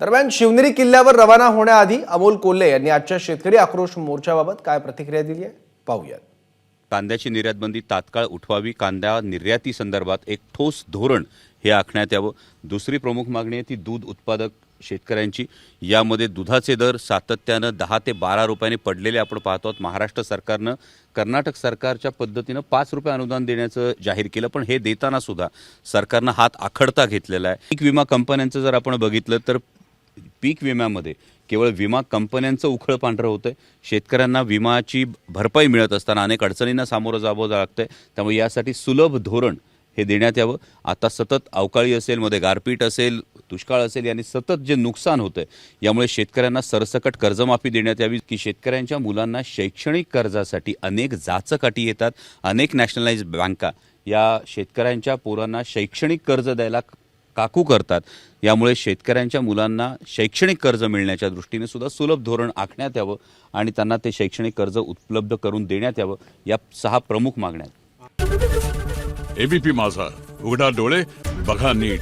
दरम्यान शिवनेरी किल्ल्यावर रवाना होण्याआधी अमोल कोल्हे यांनी आजच्या शेतकरी आक्रोश मोर्चाबाबत काय प्रतिक्रिया दिली आहे? पाहूयात. कांद्याची निर्यातबंदी तात्काळ उठवावी कांदा निर्याती संदर्भात एक ठोस धोरण हे आखण्यात यावं. दुसरी प्रमुख मागणी आहे ती दूध उत्पादक शेतकऱ्यांची. यामध्ये दुधाचे दर सातत्यानं दहा ते बारा रुपयाने पडलेले आपण पाहतो आहोत. महाराष्ट्र सरकारनं कर्नाटक सरकारच्या पद्धतीनं पाच रुपये अनुदान देण्याचं जाहीर केलं पण हे देताना सुद्धा सरकारनं हात आखडता घेतलेला आहे. पीक विमा कंपन्यांचं जर आपण बघितलं तर पीक विम्यामध्ये केवळ विमा कंपन्यांचं उखळ पांढरं होतंय. शेतकऱ्यांना विमाची भरपाई मिळत असताना अनेक अडचणींना सामोरं जावं लागतंय. त्यामुळे यासाठी सुलभ धोरण हे देण्यात यावं. आता सतत अवकाळी असेल मध्ये गारपीट असेल दुष्काळ असेल यांनी सतत जे नुकसान होतंय यामुळे शेतकऱ्यांना सरसकट कर्जमाफी देण्यात यावी की शेतकऱ्यांच्या मुलांना शैक्षणिक कर्जासाठी अनेक जाचकाठी येतात. अनेक नॅशनलाइज बँका या शेतकऱ्यांच्या पोरांना शैक्षणिक कर्ज द्यायला काकू करतात. यामुळे शेतकऱ्यांच्या मुलांना शैक्षणिक कर्ज मिळण्याच्या दृष्टीने सुद्धा सुलभ धोरण आखण्यात यावं आणि त्यांना ते शैक्षणिक कर्ज उपलब्ध करून देण्यात यावं या सहा प्रमुख मागण्या आहेत. एबीपी माझा. उघडा डोळे बघा नीट.